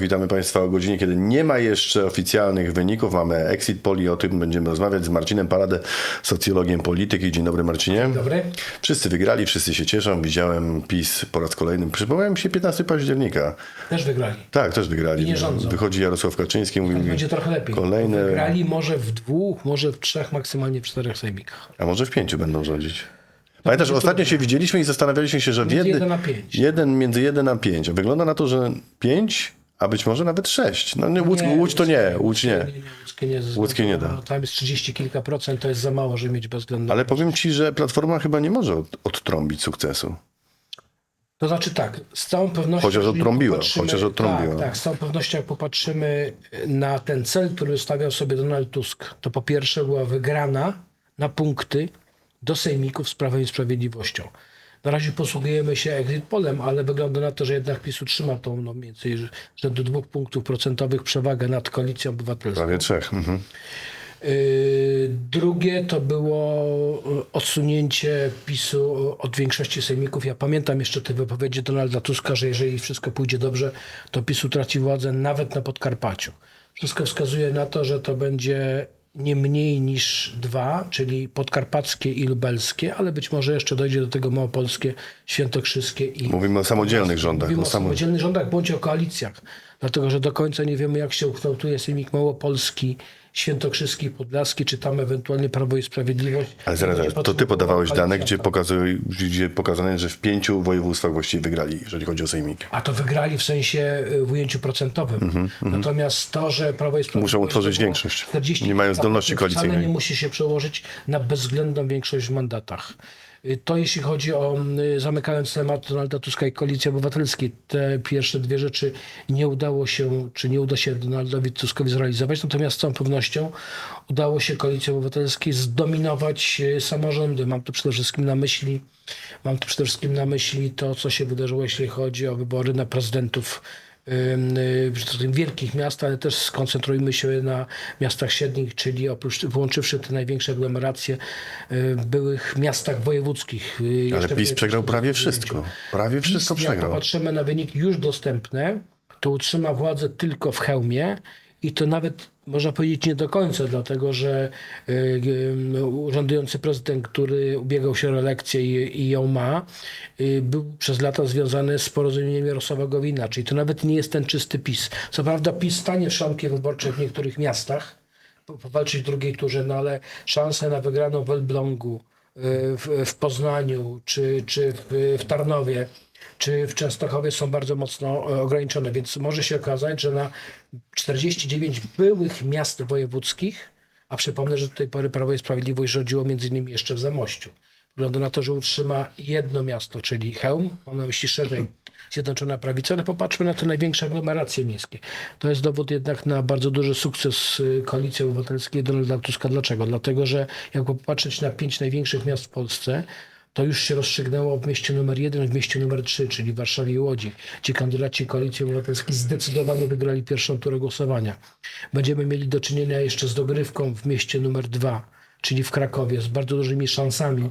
Witamy Państwa o godzinie, kiedy nie ma jeszcze oficjalnych wyników. Mamy exit poll i o tym będziemy rozmawiać z Marcinem Paradę, socjologiem polityki. Dzień dobry Marcinie. Dobry. Wszyscy wygrali, wszyscy się cieszą. Widziałem PiS po raz kolejny. Przypomniałem się 15 października. Też wygrali. Tak, też wygrali. I nie rządzą. Wychodzi Jarosław Kaczyński, mówi, Będzie trochę lepiej. Kolejne- Wygrali może w dwóch, może w trzech, maksymalnie w czterech sejmikach. a może w pięciu będą rządzić. Pamiętasz, ostatnio się widzieliśmy i zastanawialiśmy się, że w Między jeden. Jeden między 1 a 5. A wygląda na to, że 5, a być może nawet 6. No nie, Łódź, Łódź to nie, Łódź nie. Łódzkie nie, Łódzkie nie da. Tam jest 30 kilka procent, to jest za mało, żeby mieć bezwzględną. Ale powiem ci, że Platforma chyba nie może od, odtrąbić sukcesu. To znaczy tak, z całą pewnością... Chociaż odtrąbiła, chociaż odtrąbiła. Tak, tak, z całą pewnością jak popatrzymy na ten cel, który stawiał sobie Donald Tusk, to po pierwsze była wygrana na punkty do sejmików z Prawem i Sprawiedliwością. Na razie posługujemy się exit polem, ale wygląda na to, że jednak PiS utrzyma tą no, mniej więcej do dwóch punktów procentowych przewagę nad Koalicją Obywatelską. Prawie trzech. Mhm. Yy, Drugie to było yy, odsunięcie PiSu od większości sejmików. Ja pamiętam jeszcze te wypowiedzi Donalda Tuska, że jeżeli wszystko pójdzie dobrze, to PiS utraci władzę nawet na Podkarpaciu. Wszystko wskazuje na to, że to będzie nie mniej niż dwa, czyli podkarpackie i lubelskie, ale być może jeszcze dojdzie do tego małopolskie, świętokrzyskie i Mówimy o samodzielnych rządach. Mówimy o o samo... samodzielnych rządach bądź o koalicjach. Dlatego, że do końca nie wiemy, jak się ukształtuje Sejmik Małopolski, Świętokrzyski, Podlaski, czy tam ewentualnie Prawo i Sprawiedliwość. Ale zaraz, zaraz, to ty podawałeś dane, gdzie, pokazuje, gdzie pokazane, że w pięciu województwach właściwie wygrali, jeżeli chodzi o sejmiki. A to wygrali w sensie y, w ujęciu procentowym. Natomiast to, że Prawo i Sprawiedliwość... Muszą utworzyć większość. 40 Nie mają zdolności koalicyjnej. nie musi się przełożyć na bezwzględną większość w mandatach. Y, To jeśli chodzi o, y, zamykając temat Donalda Tuska i Koalicji Obywatelskiej, te pierwsze dwie rzeczy nie udało się, czy nie uda się Donaldowi Tuskowi zrealizować, natomiast z całą pewnością udało się Koalicji Obywatelskiej zdominować y, samorządy. Mam tu przede wszystkim na myśli, mam tu przede wszystkim na myśli to, co się wydarzyło, jeśli chodzi o wybory na prezydentów y, wielkich miast, ale też skoncentrujmy się na miastach średnich, czyli oprócz, wyłączywszy te największe aglomeracje y, byłych miastach wojewódzkich. y, Ale PiS przegrał prawie wszystko. Prawie wszystko PiS, Jak przegrał. popatrzymy na wyniki już dostępne, to utrzyma władzę tylko w hełmie i to nawet można powiedzieć nie do końca, dlatego że y, y, urzędujący prezydent, który ubiegał się o reelekcję i, i ją ma, y, był przez lata związany z porozumieniem Jarosława Gowina, czyli to nawet nie jest ten czysty PiS. Co prawda PiS stanie w szranki wyborczej w niektórych miastach, po- powalczyć w drugiej turze, no ale szanse na wygraną w Elblągu, w, w Poznaniu, czy, czy w, w Tarnowie, czy w Częstochowie są bardzo mocno e, ograniczone, więc może się okazać, że na 49 byłych miast wojewódzkich, a przypomnę, że do tej pory Prawo i Sprawiedliwość rządziło między innymi jeszcze w Zamościu. Wygląda na to, że utrzyma jedno miasto, czyli Chełm, mam na myśli szerzej Zjednoczona Prawica, ale popatrzmy na te największe aglomeracje miejskie. To jest dowód jednak na bardzo duży sukces y, Koalicji Obywatelskiej Donalda Tuska. Dlaczego? Dlatego, że jak popatrzeć na pięć największych miast w Polsce, to już się rozstrzygnęło w mieście numer jeden, w mieście numer trzy, czyli w Warszawie i Łodzi, gdzie kandydaci Koalicji Obywatelskiej zdecydowanie wygrali pierwszą turę głosowania. Będziemy mieli do czynienia jeszcze z dogrywką w mieście numer dwa, czyli w Krakowie, z bardzo dużymi szansami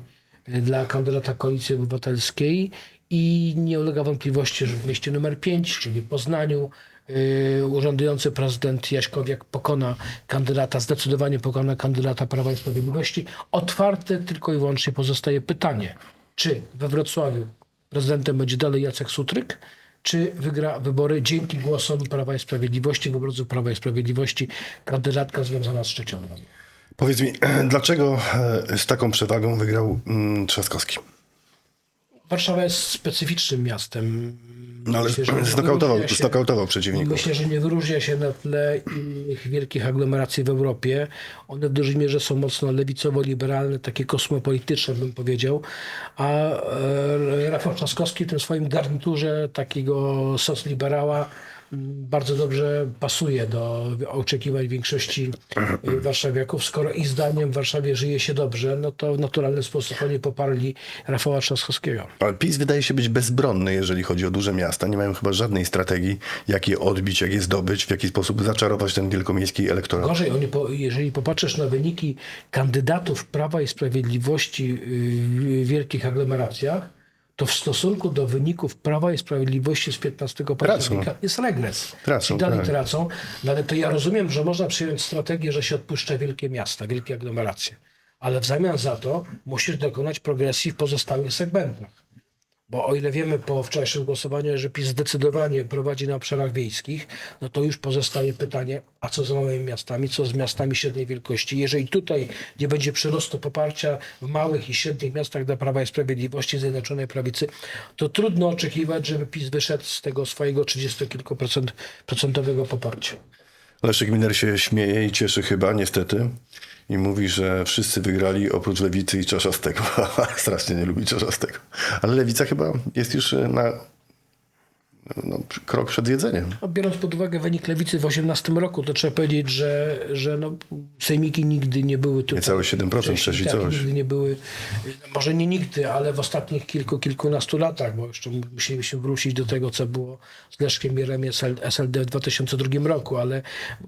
y, dla kandydata Koalicji Obywatelskiej i nie ulega wątpliwości, że w mieście numer 5, czyli Poznaniu, urzędujący prezydent Jaśkowiak pokona kandydata, zdecydowanie pokona kandydata Prawa i Sprawiedliwości. Otwarte tylko i wyłącznie pozostaje pytanie, czy we Wrocławiu prezydentem będzie dalej Jacek Sutryk, czy wygra wybory dzięki głosom Prawa i Sprawiedliwości, wyborców Prawa i Sprawiedliwości, kandydatka związana z Szczeciną. Powiedz mi, dlaczego e, z taką przewagą wygrał mm, Trzaskowski? Warszawa jest specyficznym miastem. No ale Myślę, że znokautował, się- znokautował przeciwników. Myślę, że nie wyróżnia się na tle innych wielkich aglomeracji w Europie. One w dużej mierze są mocno lewicowo-liberalne, takie kosmopolityczne bym powiedział. A e, Rafał Trzaskowski w tym swoim garniturze takiego sos-liberała m, bardzo dobrze pasuje do oczekiwań większości y, warszawiaków. Skoro ich zdaniem w Warszawie żyje się dobrze, no to w naturalny sposób oni poparli Rafała Trzaskowskiego. Ale PiS wydaje się być bezbronny, jeżeli chodzi o duże miasta. Nie mają chyba żadnej strategii, jak je odbić, jak je zdobyć, w jaki sposób zaczarować ten wielkomiejski elektorat. Gorzej, oni po, jeżeli popatrzysz na wyniki kandydatów Prawa i Sprawiedliwości yy, w wielkich aglomeracjach, to w stosunku do wyników Prawa i Sprawiedliwości z 15 października jest regres. Tracą, Czyli dalej tak. tracą, no ale to ja rozumiem, że można przyjąć strategię, że się odpuszcza wielkie miasta, wielkie aglomeracje. Ale w zamian za to musisz dokonać progresji w pozostałych segmentach. Bo o ile wiemy po wczorajszym głosowaniu, że PiS zdecydowanie prowadzi na obszarach wiejskich, no to już pozostaje pytanie, a co z małymi miastami, co z miastami średniej wielkości? Jeżeli tutaj nie będzie przyrostu poparcia w małych i średnich miastach dla Prawa i Sprawiedliwości Zjednoczonej Prawicy, to trudno oczekiwać, żeby PiS wyszedł z tego swojego 30 kilku procent, procentowego poparcia. Leszek Miner się śmieje i cieszy chyba, niestety. I mówi, że wszyscy wygrali oprócz Lewicy i Czarzastego. Strasznie nie lubi Czarzastego. Ale Lewica chyba jest już na no, krok przed jedzeniem. No, biorąc pod uwagę wynik lewicy w 18 roku, to trzeba powiedzieć, że, że no, sejmiki nigdy nie były tutaj. Niecałe 7%, wcześniej, tak, coś. nigdy nie były, może nie nigdy, ale w ostatnich kilku, kilkunastu latach, bo jeszcze musieliśmy wrócić do tego, co było z Leszkiem SL, SLD w 2002 roku, ale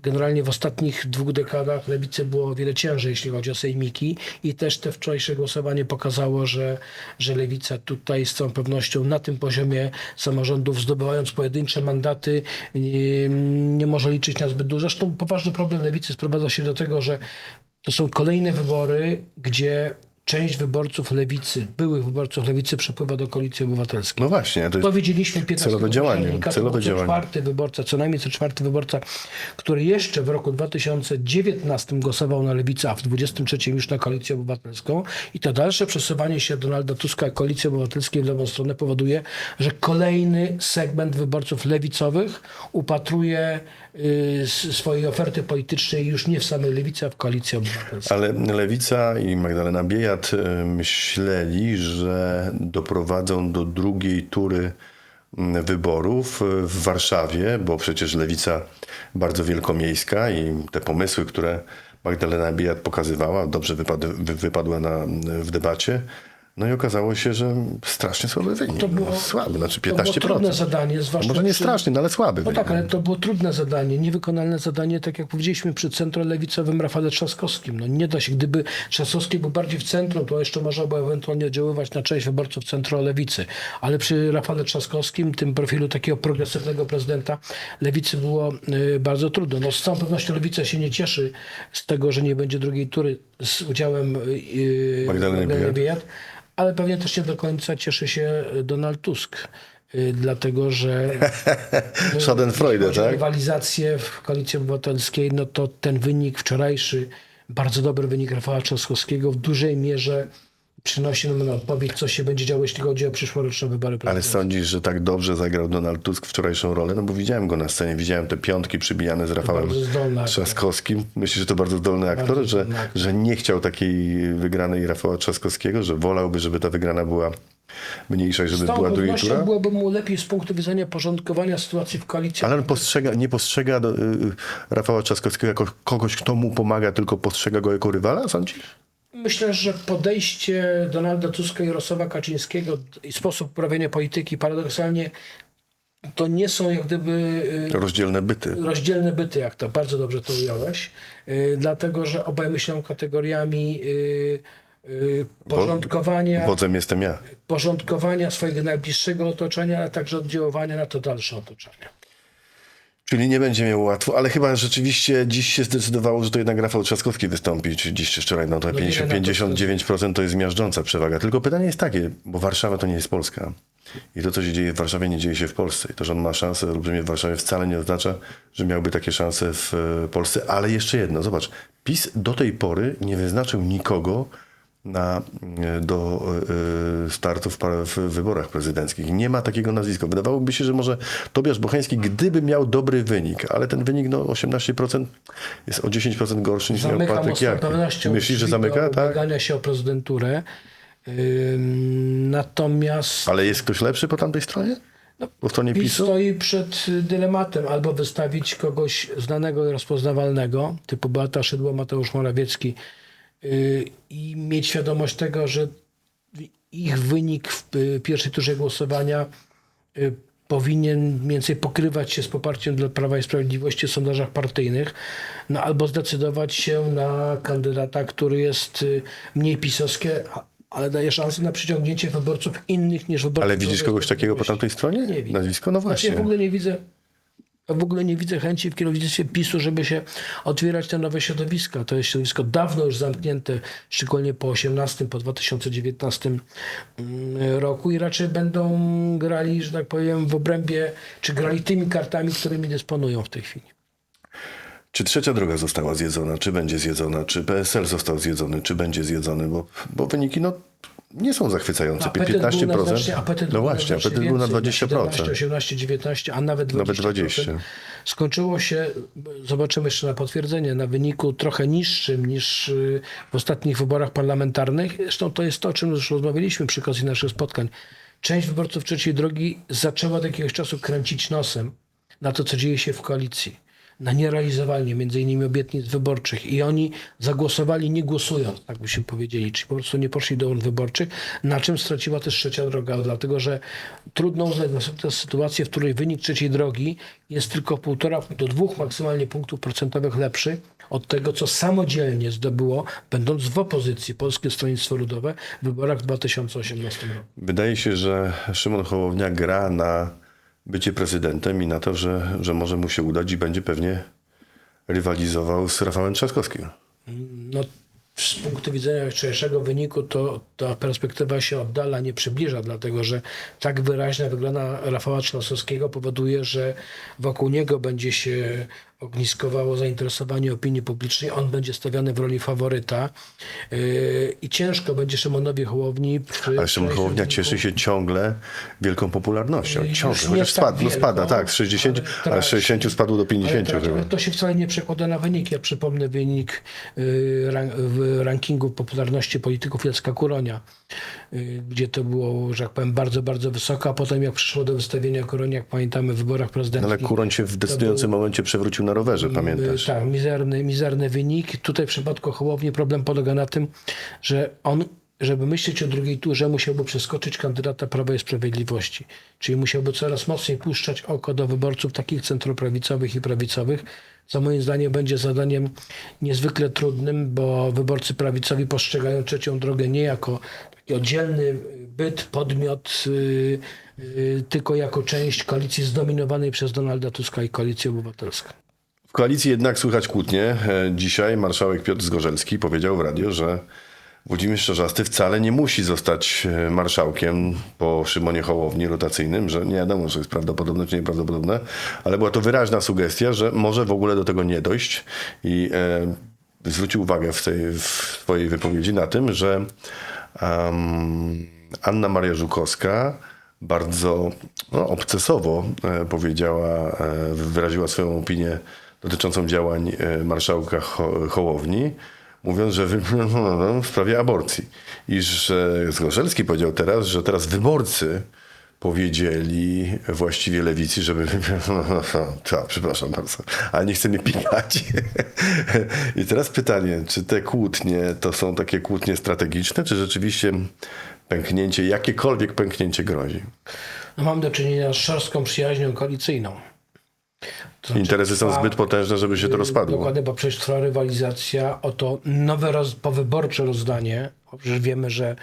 generalnie w ostatnich dwóch dekadach lewicy było o wiele ciężej, jeśli chodzi o sejmiki i też te wczorajsze głosowanie pokazało, że, że lewica tutaj z całą pewnością na tym poziomie samorządów zdobywając pojedyncze mandaty nie, nie może liczyć na zbyt dużo. Zresztą poważny problem lewicy sprowadza się do tego, że to są kolejne wybory, gdzie część wyborców lewicy, byłych wyborców lewicy przepływa do koalicji obywatelskiej. No właśnie, to jest widzieliśmy 15 celowe działanie, celowe co działanie. czwarty wyborca, co najmniej co czwarty wyborca, który jeszcze w roku 2019 głosował na lewicę, a w 2023 już na koalicję obywatelską. I to dalsze przesuwanie się Donalda Tuska i koalicji obywatelskiej w lewą stronę powoduje, że kolejny segment wyborców lewicowych upatruje swojej oferty politycznej już nie w samej lewicy, a w koalicji obywatelskiej. Ale Lewica i Magdalena Biejat e, myśleli, że doprowadzą do drugiej tury mm, wyborów e, w Warszawie, bo przecież Lewica bardzo wielkomiejska i te pomysły, które Magdalena Biejat pokazywała, dobrze wypad, wy, wypadła na, w debacie. No i okazało się, że strasznie słaby wynik. To było- no, słaby, znaczy To było 15%. trudne zadanie, zwłaszcza Może nie strasznie, no ale słaby No wynik. tak, ale to było trudne zadanie, niewykonalne zadanie, tak jak powiedzieliśmy przy centrolewicowym Rafale Trzaskowskim. No nie da się, gdyby Trzaskowski był bardziej w centrum, to jeszcze można było ewentualnie oddziaływać na część wyborców centrolewicy. Ale przy Rafale Trzaskowskim, tym profilu takiego progresywnego prezydenta lewicy było y, bardzo trudno. No z całą pewnością lewica się nie cieszy z tego, że nie będzie drugiej tury z udziałem y, Magdaleny Biejat. Ale pewnie też nie do końca cieszy się Donald Tusk. y, Dlatego, że Schadenfreude, tak? rywalizację w Koalicji Obywatelskiej, no to ten wynik wczorajszy, bardzo dobry wynik Rafała Trzaskowskiego w dużej mierze przynosi nam na odpowiedź, co się będzie działo, jeśli chodzi o przyszłoroczne wybory Ale sądzisz, że tak dobrze zagrał Donald Tusk wczorajszą rolę? No bo widziałem go na scenie, widziałem te piątki przybijane z Rafałem. Trzaskowskim. Myślisz, że to bardzo zdolny aktor, Bardzo że, zdolny że nie chciał takiej wygranej Rafała Trzaskowskiego, że wolałby, żeby ta wygrana była mniejsza i żeby była pewnością tura? byłoby mu lepiej z punktu widzenia porządkowania sytuacji w koalicji. Ale on postrzega, nie postrzega do, y, Rafała Trzaskowskiego jako kogoś, kto mu pomaga, tylko postrzega go jako rywala, sądzisz? Myślę, że podejście Donalda Tuska i Jarosława Kaczyńskiego i sposób uprawiania polityki paradoksalnie to nie są jak gdyby y, Rozdzielne byty. rozdzielne byty, jak to bardzo dobrze to ująłeś, y, dlatego że obaj myślą kategoriami y, porządkowania, Wodzem jestem ja. porządkowania swojego najbliższego otoczenia, ale także oddziaływania na to dalsze otoczenie. Czyli nie będzie miał łatwo, ale chyba rzeczywiście dziś się zdecydowało, że to jednak Rafał Trzaskowski wystąpi, czy dziś czy wczoraj, no to No nie 50, wiem, na to 59% to jest miażdżąca przewaga. Tylko pytanie jest takie, bo Warszawa to nie jest Polska. I to, co się dzieje w Warszawie, nie dzieje się w Polsce. I to, że on ma szansę olbrzymie w Warszawie wcale nie oznacza, że miałby takie szanse w e, Polsce. Ale jeszcze jedno, zobacz, PiS do tej pory nie wyznaczył nikogo na, e, do e, startu w, w wyborach prezydenckich. Nie ma takiego nazwiska. Wydawałoby się, że może Tobiasz Bocheński, gdyby miał dobry wynik, ale ten wynik no 18% jest o 10% gorszy niż miał Zamykam Patryk z całą Jaki. pewnością Myślisz, że zamyka? Tak? się o prezydenturę. Natomiast Ale jest ktoś lepszy po tamtej stronie? Po stronie PiS PiSu? stoi przed dylematem albo wystawić kogoś znanego i rozpoznawalnego, typu Beata Szydło, Mateusz Morawiecki i mieć świadomość tego, że ich wynik w y, pierwszej turze głosowania y, powinien mniej więcej pokrywać się z poparciem dla Prawa i Sprawiedliwości w sondażach partyjnych, no albo zdecydować się na kandydata, który jest y, mniej pisowski, a- ale daje szansę na przyciągnięcie wyborców innych niż wyborców. Ale widzisz kogoś takiego po tamtej stronie? Nie widzę. Nazwisko? No Znaczy, właśnie. ja w ogóle nie widzę. Ja w ogóle nie widzę chęci w kierownictwie PiSu, żeby się otwierać te nowe środowiska. To jest środowisko dawno już zamknięte, szczególnie po 18, po 2019 mm, roku i raczej będą grali, że tak powiem, w obrębie, czy grali tymi kartami, którymi dysponują w tej chwili. Czy trzecia droga została zjedzona, czy będzie zjedzona, czy PSL został zjedzony, czy będzie zjedzony, bo, bo wyniki no, nie są zachwycające. Apetyt był na 15%. znacznie, apetyt no właśnie, apetyt był na więcej, 20%. 17, 18, 19, a nawet 20%. Nawet 20. Skończyło się, zobaczymy jeszcze na potwierdzenie, na wyniku trochę niższym niż y, w ostatnich wyborach parlamentarnych. Zresztą to jest to, o czym już rozmawialiśmy przy okazji naszych spotkań. Część wyborców trzeciej drogi zaczęła od jakiegoś czasu kręcić nosem na to, co dzieje się w koalicji. Na nierealizowanie między innymi obietnic wyborczych. I oni zagłosowali nie głosując, tak byśmy powiedzieli, czyli po prostu nie poszli do urn wyborczych, na czym straciła też trzecia droga, dlatego że trudno uznać następną sytuację, w której wynik trzeciej drogi jest tylko półtora do dwóch maksymalnie punktów procentowych lepszy od tego, co samodzielnie zdobyło, będąc w opozycji Polskie Stronnictwo Ludowe w wyborach w 2018 roku. Wydaje się, że Szymon Hołownia gra na bycie prezydentem i na to, że, że może mu się udać i będzie pewnie rywalizował z Rafałem Trzaskowskim. no, z punktu widzenia wczorajszego wyniku to ta perspektywa się oddala, nie przybliża, dlatego że tak wyraźna wygląda Rafała Trzaskowskiego powoduje, że wokół niego będzie się ogniskowało zainteresowanie opinii publicznej. On będzie stawiany w roli faworyta yy, i ciężko będzie Szymonowi Hołowni Ale Szymon Hołownia cieszy się ciągle wielką popularnością. Ciągle, chociaż tak spadł, no spada, tak, z 60, ale ale traci. z 60 spadł do 50 Ale, ale to się wcale nie przekłada na wynik. Ja przypomnę wynik y, ran, w rankingu popularności polityków Jacka Kuronia, y, gdzie to było, że tak powiem, bardzo, bardzo wysoko, a potem jak przyszło do wystawienia Kuronia, jak pamiętamy, w wyborach No prezydenckich. ale Kuroń się w decydującym momencie przewrócił na rowerze, pamiętasz? Y, Tak, mizerny, mizerny wynik. Tutaj w przypadku Hołowni problem polega na tym, że on, żeby myśleć o drugiej turze, musiałby przeskoczyć kandydata Prawa i Sprawiedliwości. Czyli musiałby coraz mocniej puszczać oko do wyborców takich centroprawicowych i prawicowych, co moim zdaniem będzie zadaniem niezwykle trudnym, bo wyborcy prawicowi postrzegają trzecią drogę nie jako taki oddzielny byt, podmiot, yy, yy, tylko jako część koalicji zdominowanej przez Donalda Tuska i koalicję obywatelską. W koalicji jednak słychać kłótnie. E, Dzisiaj marszałek Piotr Zgorzelski powiedział w radio, że Włodzimierz Czarzasty wcale nie musi zostać e, marszałkiem po Szymonie Hołowni rotacyjnym, że nie wiadomo, że jest prawdopodobne czy nieprawdopodobne, ale była to wyraźna sugestia, że może w ogóle do tego nie dojść i e, zwrócił uwagę w, tej, w swojej wypowiedzi na tym, że em, Anna Maria Żukowska bardzo no, obcesowo e, powiedziała, e, wyraziła swoją opinię dotyczącą działań e, marszałka Ho- Hołowni, mówiąc, że wy- w sprawie aborcji. I że Zgorzelski powiedział teraz, że teraz wyborcy powiedzieli właściwie lewicy, żeby... Ta, przepraszam bardzo, ale nie chcę mnie pikać. I teraz pytanie, czy te kłótnie to są takie kłótnie strategiczne, czy rzeczywiście pęknięcie, jakiekolwiek pęknięcie grozi? No, mam do czynienia z szorstką przyjaźnią koalicyjną. To znaczy Interesy są trwa- zbyt potężne, żeby się to rozpadło. Dokładnie, bo przecież trwa rywalizacja o to nowe roz, powyborcze rozdanie. Przecież wiemy, że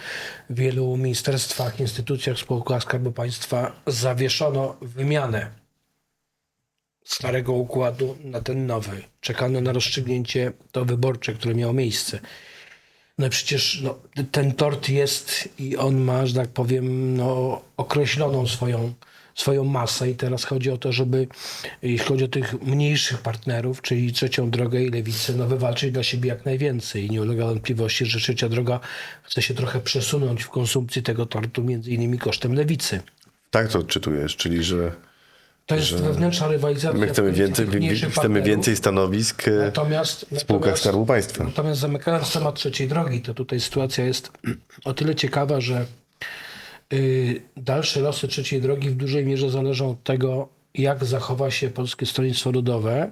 w wielu ministerstwach, instytucjach, spółkach Skarbu Państwa zawieszono wymianę starego układu na ten nowy. Czekano na rozstrzygnięcie to wyborcze, które miało miejsce. No i przecież no, ten tort jest i on ma, że tak powiem, no, określoną swoją, swoją masę i teraz chodzi o to, żeby jeśli chodzi o tych mniejszych partnerów, czyli trzecią drogę i lewicę, no wywalczyć dla siebie jak najwięcej. I nie ulega wątpliwości, że trzecia droga chce się trochę przesunąć w konsumpcji tego tortu, między innymi kosztem lewicy. Tak to odczytujesz, czyli że To jest wewnętrzna rywalizacja. my chcemy więcej, chcemy więcej stanowisk e, Natomiast, w spółkach natomiast- Skarbu Państwa. Natomiast zamykając temat trzeciej drogi, to tutaj sytuacja jest o tyle ciekawa, że dalsze losy trzeciej drogi w dużej mierze zależą od tego, jak zachowa się Polskie Stronnictwo Ludowe,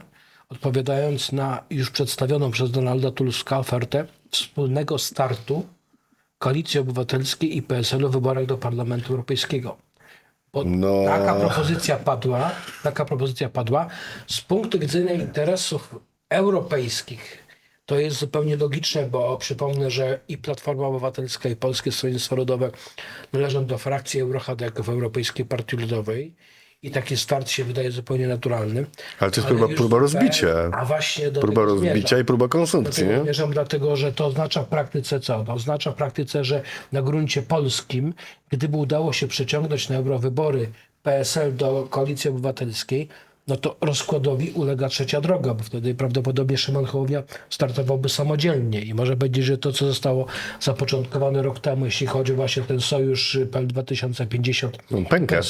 odpowiadając na już przedstawioną przez Donalda Tuska ofertę wspólnego startu Koalicji Obywatelskiej i PSL-u w wyborach do Parlamentu Europejskiego. Bo No. taka propozycja padła, taka propozycja padła z punktu widzenia interesów europejskich To jest zupełnie logiczne, bo przypomnę, że i Platforma Obywatelska, i Polskie Stronnictwo Ludowe należą do frakcji Eurochadek w Europejskiej Partii Ludowej. I taki start się wydaje zupełnie naturalny. Ale to jest próba- już próba PL rozbicia. A właśnie do Próba tego zmierzam. rozbicia i próba konsumpcji, nie? zmierzam, dlatego że to oznacza w praktyce co? To oznacza w praktyce, że na gruncie polskim, gdyby udało się przeciągnąć na eurowybory PSL do Koalicji Obywatelskiej, no to rozkładowi ulega trzecia droga, bo wtedy prawdopodobnie Szymon Hołownia startowałby samodzielnie i może będzie, że to, co zostało zapoczątkowane rok temu, jeśli chodzi właśnie o ten sojusz PL 2050, No, pęka.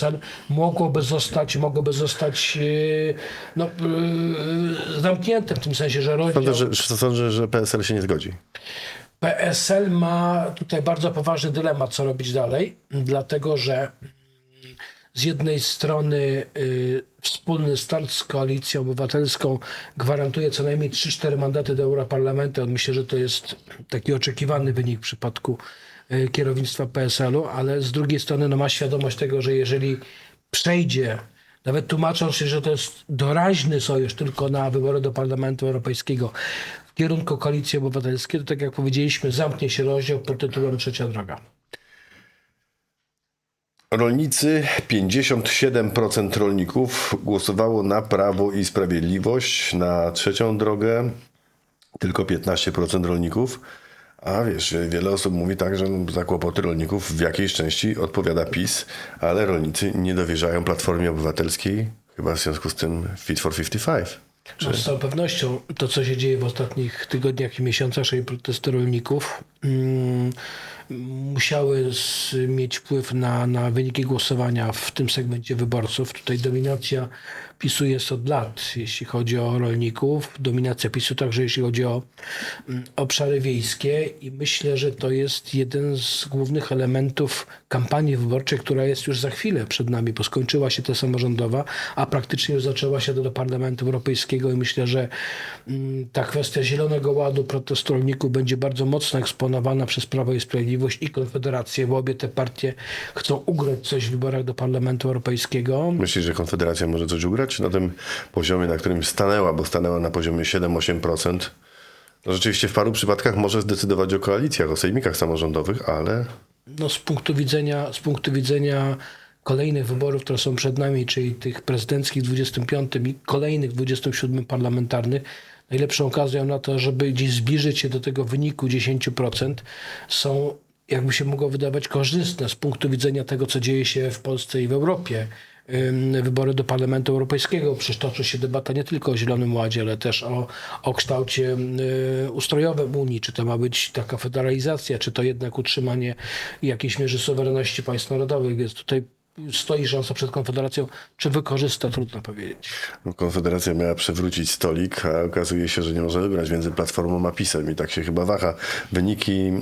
Mogłoby zostać, mogłoby zostać e, no, e, zamknięte w tym sensie, że rozdział... Sądzę, że, sądzę, że PSL się nie zgodzi. PSL ma tutaj bardzo poważny dylemat, co robić dalej, dlatego że z jednej strony y, wspólny start z koalicją obywatelską gwarantuje co najmniej 3-4 mandaty do Europarlamentu. Myślę, że to jest taki oczekiwany wynik w przypadku y, kierownictwa PSL-u, ale z drugiej strony no, ma świadomość tego, że jeżeli przejdzie, nawet tłumacząc się, że to jest doraźny sojusz tylko na wybory do Parlamentu Europejskiego w kierunku koalicji obywatelskiej, to tak jak powiedzieliśmy, zamknie się rozdział pod tytułem Trzecia Droga. Rolnicy, 57% rolników głosowało na Prawo i Sprawiedliwość, na trzecią drogę, tylko 15% rolników. A wiesz, wiele osób mówi tak, że za kłopoty rolników w jakiejś części odpowiada PiS, ale rolnicy nie dowierzają Platformie Obywatelskiej, chyba w związku z tym Fit for 55. No, z całą pewnością to, co się dzieje w ostatnich tygodniach i miesiącach, czyli protesty rolników, mm, musiały z, mieć wpływ na, na wyniki głosowania w tym segmencie wyborców. Tutaj dominacja PiSu jest od lat, jeśli chodzi o rolników. Dominacja PiSu także jeśli chodzi o mm, obszary wiejskie i myślę, że to jest jeden z głównych elementów kampanii wyborczej, która jest już za chwilę przed nami, bo skończyła się ta samorządowa, a praktycznie już zaczęła się do, do Parlamentu Europejskiego i myślę, że mm, ta kwestia Zielonego Ładu, protestu rolników będzie bardzo mocno eksponowana przez Prawo i Sprawiedliwość i Konfederację, bo obie te partie chcą ugrać coś w wyborach do Parlamentu Europejskiego. Myślisz, że Konfederacja może coś ugrać na tym poziomie, na którym stanęła, bo stanęła na poziomie 7-8%? No rzeczywiście w paru przypadkach może zdecydować o koalicjach, o sejmikach samorządowych, ale no, z punktu widzenia, z punktu widzenia kolejnych wyborów, które są przed nami, czyli tych prezydenckich w 25 i kolejnych w 27 parlamentarnych, najlepszą okazją na to, żeby gdzieś zbliżyć się do tego wyniku 10%, są, jakby się mogło wydawać, korzystne z punktu widzenia tego, co dzieje się w Polsce i w Europie. Wybory do Parlamentu Europejskiego. Przecież toczy się debata nie tylko o Zielonym Ładzie, ale też o, o kształcie y, ustrojowym Unii. Czy to ma być taka federalizacja, czy to jednak utrzymanie jakiejś mierze suwerenności państw narodowych. Więc tutaj stoi szansa przed Konfederacją. Czy wykorzysta, trudno powiedzieć. no, Konfederacja miała przewrócić stolik, a okazuje się, że nie może wybrać między Platformą a PiSem i tak się chyba waha. Wyniki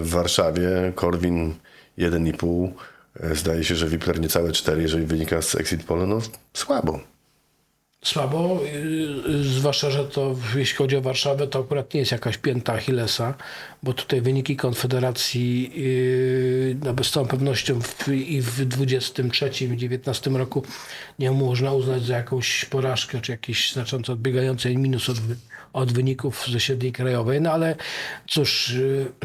w Warszawie, Korwin 1,5, e, zdaje się, że Wipler niecałe 4, jeżeli wynika z Exit Poll, no słabo. Słabo, yy, zwłaszcza, że to jeśli chodzi o Warszawę, to akurat nie jest jakaś pięta Achillesa, bo tutaj wyniki Konfederacji yy, no z całą pewnością w, i w 23 i 19 roku nie można uznać za jakąś porażkę, czy jakiś znacząco odbiegający minus od, od wyników ze średniej krajowej, no ale cóż,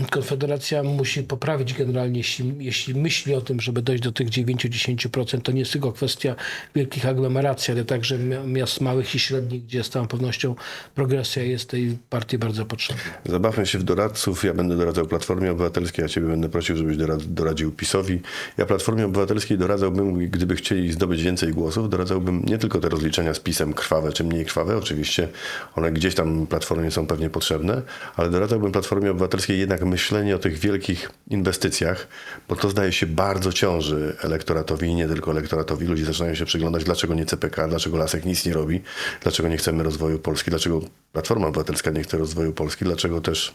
Konfederacja musi poprawić generalnie, jeśli, jeśli myśli o tym, żeby dojść do tych 9-10%, to nie jest tylko kwestia wielkich aglomeracji, ale także mi- miast małych i średnich, gdzie z całą pewnością progresja jest tej partii bardzo potrzebna. Zabawmy się w doradców. Ja będę doradzał Platformie Obywatelskiej, a ciebie będę prosił, żebyś dorad- doradził PiSowi. Ja Platformie Obywatelskiej doradzałbym, gdyby chcieli zdobyć więcej głosów, doradzałbym nie tylko te rozliczenia z PiSem krwawe czy mniej krwawe. Oczywiście one gdzieś tam Platformie są pewnie potrzebne, ale doradzałbym Platformie Obywatelskiej jednak myślenie o tych wielkich inwestycjach, bo to zdaje się bardzo ciąży elektoratowi i nie tylko elektoratowi. Ludzie zaczynają się przyglądać, dlaczego nie CPK, dlaczego Lasek nic nie robi, dlaczego nie chcemy rozwoju Polski, dlaczego Platforma Obywatelska nie chce rozwoju Polski, dlaczego też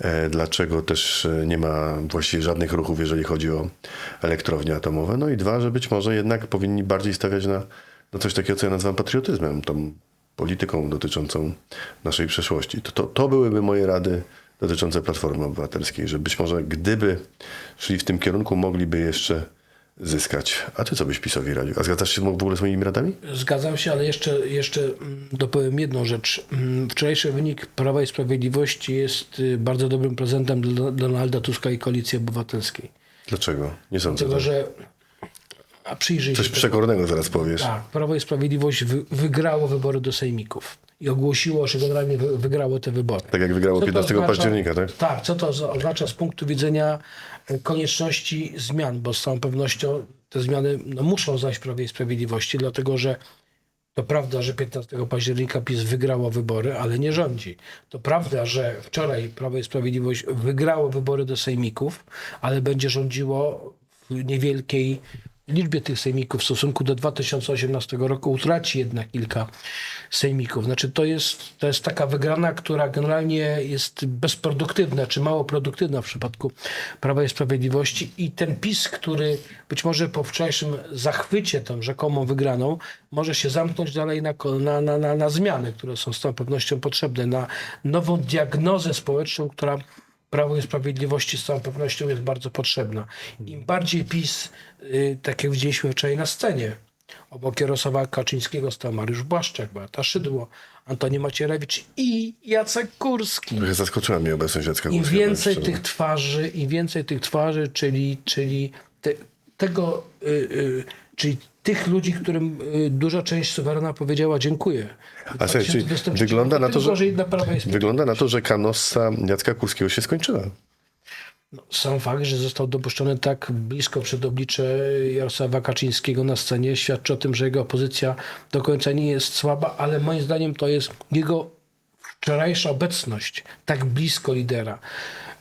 E, Dlaczego też e, nie ma właściwie żadnych ruchów, jeżeli chodzi o elektrownie atomowe? No i dwa, że być może jednak powinni bardziej stawiać na, na coś takiego, co ja nazywam patriotyzmem, tą polityką dotyczącą naszej przeszłości. To, to, to byłyby moje rady dotyczące Platformy Obywatelskiej, że być może gdyby szli w tym kierunku, mogliby jeszcze zyskać. A ty co byś PiSowi radził? A zgadzasz się w ogóle z moimi radami? Zgadzam się, ale jeszcze, jeszcze mm, dopowiem jedną rzecz. Mm, Wczorajszy wynik Prawa i Sprawiedliwości jest y, bardzo dobrym prezentem dla Donalda Tuska i Koalicji Obywatelskiej. Dlaczego? Nie sądzę. Dlatego, że a przyjrzyj Coś się. przekornego zaraz powiesz. Tak, Prawo i Sprawiedliwość wy, wygrało wybory do sejmików i ogłosiło, że generalnie wy, wygrało te wybory. Tak jak wygrało Co to 15 oznacza? października, tak? Tak, co to za- oznacza z punktu widzenia konieczności zmian, bo z całą pewnością te zmiany no, muszą zajść w Prawie i Sprawiedliwości, dlatego że to prawda, że 15 października PiS wygrało wybory, ale nie rządzi. To prawda, że wczoraj Prawo i Sprawiedliwość wygrało wybory do sejmików, ale będzie rządziło w niewielkiej liczbie tych sejmików w stosunku do 2018 roku. Utraci jednak kilka sejmików. Znaczy to jest, to jest taka wygrana, która generalnie jest bezproduktywna, czy mało produktywna w przypadku Prawa i Sprawiedliwości i ten PiS, który być może po wczorajszym zachwycie tą rzekomą wygraną, może się zamknąć dalej na, na, na, na, na zmiany, które są z całą pewnością potrzebne, na nową diagnozę społeczną, która Prawo i Sprawiedliwości z całą pewnością jest bardzo potrzebna. Im bardziej PiS, y, tak jak widzieliśmy wczoraj na scenie, obok Jarosława Kaczyńskiego stał Mariusz Błaszczak, Beata Szydło, Antoni Macierewicz i Jacek Kurski. Trochę zaskoczyła mnie obecność Jacka Im Kurskiego, więcej szczerze. tych twarzy, im więcej tych twarzy, czyli, czyli te, tego, y, y, czyli tych ludzi, którym y, duża część suwerena powiedziała dziękuję. A słuchaj, czyli 2023 wygląda na to, że-. Wygląda na to, że kanossa Jacka Kurskiego się skończyła. No, Sam fakt, że został dopuszczony tak blisko przed oblicze Jarosława Kaczyńskiego na scenie, świadczy o tym, że jego opozycja do końca nie jest słaba, ale moim zdaniem to jest jego wczorajsza obecność tak blisko lidera.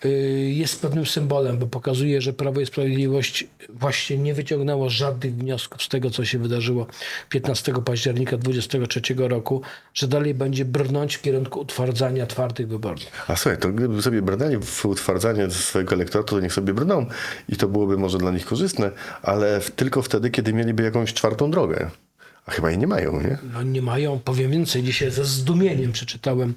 Y, Jest pewnym symbolem, bo pokazuje, że Prawo i Sprawiedliwość właśnie nie wyciągnęło żadnych wniosków z tego, co się wydarzyło 15 października 2023 roku, że dalej będzie brnąć w kierunku utwardzania twardych wyborów. A słuchaj, to gdyby sobie brnęli w utwardzanie swojego elektoratu, to niech sobie brną i to byłoby może dla nich korzystne, ale tylko wtedy, kiedy mieliby jakąś czwartą drogę. A chyba jej nie mają, nie? No nie mają, powiem więcej, dzisiaj ze zdumieniem przeczytałem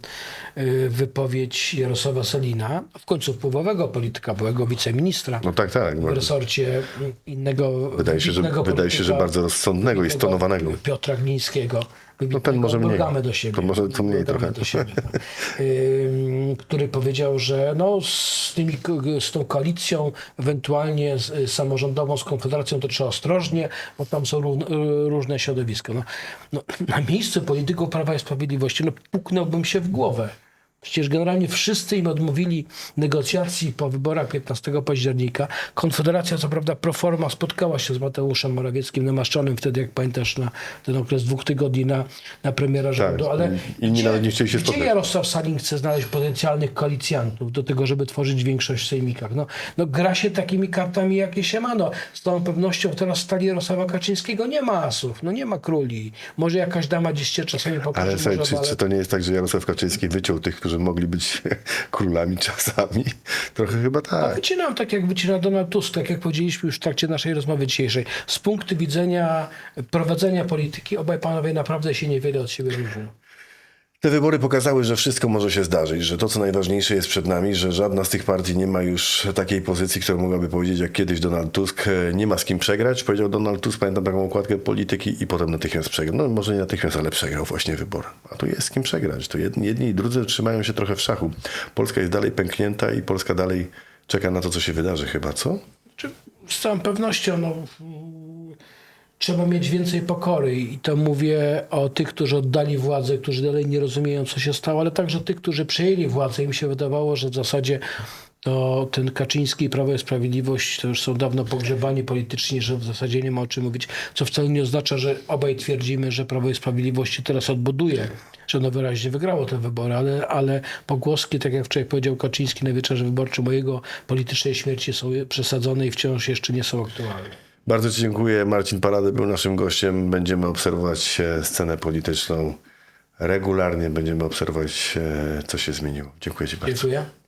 y, wypowiedź Jarosława Salina, w końcu wpływowego polityka, byłego wiceministra No tak, tak. w resorcie innego Wydaje się, że, wydaje się, że bardzo rozsądnego i stonowanego. Piotra Glińskiego. No ten może mniej. Do siebie. To może to mniej trochę. Do siebie. Ym, który powiedział, że no, z, tymi, z tą koalicją, ewentualnie z, y, samorządową, z Konfederacją, to trzeba ostrożnie, bo tam są ró- y, różne środowiska. No, no, na miejscu polityków Prawa i Sprawiedliwości no, puknąłbym się w głowę. Przecież generalnie wszyscy im odmówili negocjacji po wyborach 15 października. Konfederacja, co prawda, proforma spotkała się z Mateuszem Morawieckim, namaszczonym wtedy, jak pamiętasz, na ten okres dwóch tygodni na, na premiera rządu. Ale inni gdzie, nawet nie chcieli się gdzie spotkać. Jarosław Salin chce znaleźć potencjalnych koalicjantów do tego, żeby tworzyć większość w sejmikach? No, no gra się takimi kartami, jakie się ma. No, z całą pewnością teraz w stali Jarosława Kaczyńskiego nie ma asów, no nie ma króli. Może jakaś dama gdzieś się czasami pokaże. Ale może, czy, ale- czy to nie jest tak, że Jarosław Kaczyński wyciął tych, którzy mogli być królami czasami? Trochę chyba tak. Wycinam tak, jak wycina Donald Tusk, tak jak powiedzieliśmy już w trakcie naszej rozmowy dzisiejszej. Z punktu widzenia prowadzenia polityki obaj panowie naprawdę się niewiele od siebie różnią. Te wybory pokazały, że wszystko może się zdarzyć, że to, co najważniejsze jest przed nami, że żadna z tych partii nie ma już takiej pozycji, którą mogłaby powiedzieć, jak kiedyś Donald Tusk, e, nie ma z kim przegrać. Powiedział Donald Tusk, pamiętam taką okładkę polityki i potem natychmiast przegrał. No może nie natychmiast, ale przegrał właśnie wybor. A tu jest z kim przegrać. To jedni, jedni i drudzy trzymają się trochę w szachu. Polska jest dalej pęknięta i Polska dalej czeka na to, co się wydarzy chyba, co? Czy z całą pewnością no, trzeba mieć więcej pokory i to mówię o tych, którzy oddali władzę, którzy dalej nie rozumieją, co się stało, ale także tych, którzy przejęli władzę. Im się wydawało, że w zasadzie to ten Kaczyński i Prawo i Sprawiedliwość to już są dawno pogrzebani politycznie, że w zasadzie nie ma o czym mówić, co wcale nie oznacza, że obaj twierdzimy, że Prawo i Sprawiedliwość się teraz odbuduje, że ono wyraźnie wygrało te wybory, ale, ale pogłoski, tak jak wczoraj powiedział Kaczyński na wieczorze wyborczym, o jego politycznej śmierci są przesadzone i wciąż jeszcze nie są aktualne. Bardzo Ci dziękuję. Marcin Parady był naszym gościem. Będziemy obserwować e, scenę polityczną regularnie. Będziemy obserwować, e, co się zmieniło. Dziękuję Ci bardzo. Dziękuję.